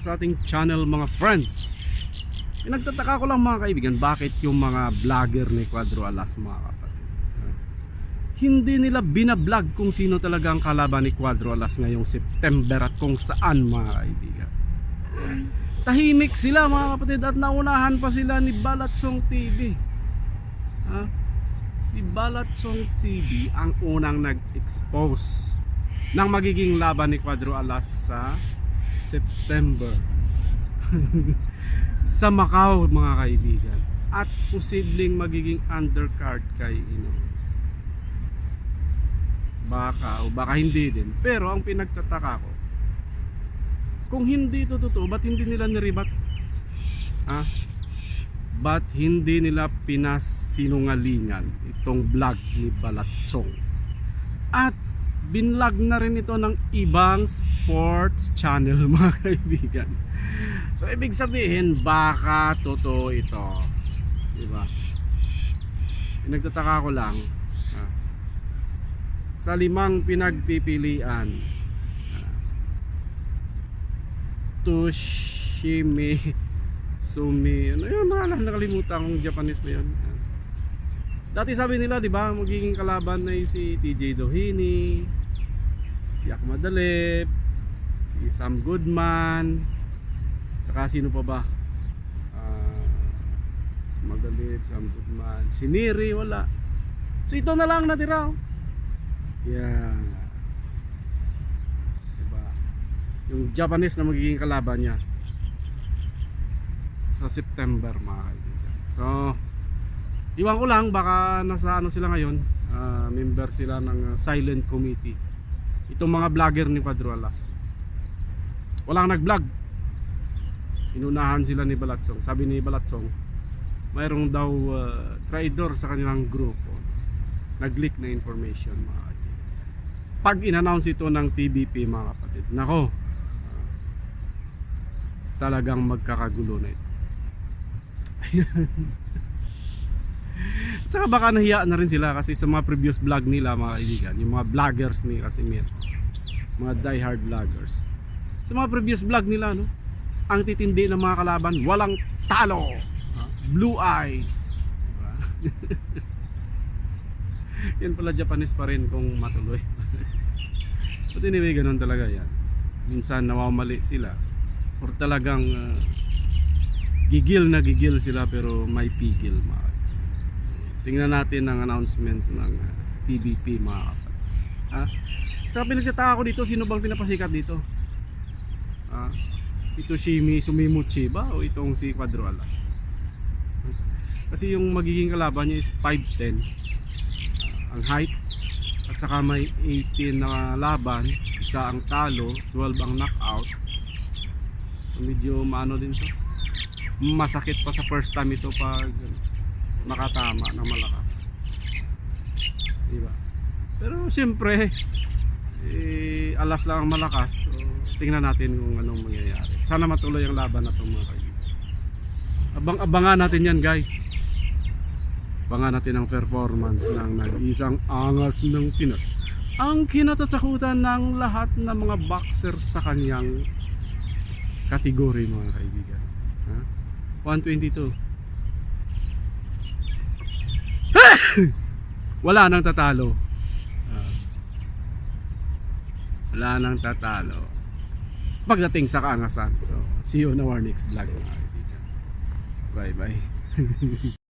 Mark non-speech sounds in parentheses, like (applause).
sa ating channel mga friends. Pinagtataka ko lang mga kaibigan, bakit yung mga vlogger ni Quadro Alas mga kapatid? Hindi nila binablog kung sino talaga ang kalaban ni Quadro Alas ngayong September at kung saan mga kaibigan. Tahimik sila mga kapatid at naunahan pa sila ni Balatsong TV. Ha? Si Balatsong TV ang unang nag-expose ng magiging laban ni Quadro Alas sa September. (laughs) sa Macau mga kaibigan at posibleng magiging undercard kay Ino. Baka o baka hindi din. Pero ang pinagtataka ko, kung hindi ito totoo, ba't hindi nila niribat? Ha? Ba't hindi nila pinasinungalingan itong vlog ni Balatsong? At binlog na rin ito ng ibang sports channel (laughs) mga kaibigan. So ibig sabihin baka totoo ito. Di ba? Nagtataka ko lang ah, sa limang pinagpipilian Tushimi Sumi ano yun na nakalimutan kong Japanese na yun. Dati sabi nila, di ba, magiging kalaban na si TJ Doheny, si Ahmad Alep, si Sam Goodman, saka sino pa ba? Ah, Magalip, Sam Goodman, si Neri, wala. So ito na lang natira. oh. Yeah. Diba? Yung Japanese na magiging kalaban niya sa September mga. So, Iwan ko lang baka nasa ano sila ngayon, ah, member sila ng ah, silent committee. Itong mga vlogger ni Padro Alas. Walang nag-vlog. Inunahan sila ni Balatsong. Sabi ni Balatsong, mayroong daw ah, traitor sa kanilang grupo. Nag-leak na information mga kapatid. Pag in-announce ito ng TBP mga kapatid, nako, ah, talagang magkakagulo na ito. (laughs) Tsaka baka nahiya na rin sila kasi sa mga previous vlog nila mga kaibigan, yung mga vloggers ni Casimir, mga diehard vloggers. Sa mga previous vlog nila, no, ang titindi ng mga kalaban, walang talo, blue eyes. Diba? (laughs) yan pala Japanese pa rin kung matuloy. (laughs) But anyway, ganun talaga yan. Minsan nawamali sila or talagang ah, gigil na gigil sila pero may pigil mga Tingnan natin ang announcement ng TBP mga kapatid. Ha? Tsaka pinagtataka ko dito, sino bang pinapasikat dito? Ha? Ito Shimi Sumimuchi ba o itong si Quadro Alas? Kasi yung magiging kalaban niya is 5'10 ang height at saka may 18 na laban isa ang talo 12 ang knockout so medyo maano din to masakit pa sa first time ito pag makatama ng malakas. Diba? Pero siyempre eh, alas lang ang malakas. So tingnan natin kung anong mangyayari. Sana matuloy ang laban na ito mga kaibigan abang abangan natin yan guys. Abangan natin ang performance ng nag-isang angas ng Pinas. Ang kinatatakutan ng lahat ng mga boxer sa kanyang kategory mga kaibigan. Ha? 122 (laughs) wala nang tatalo. Ah. wala nang tatalo. Pagdating sa kaangasan so see you on our next vlog bye bye (laughs)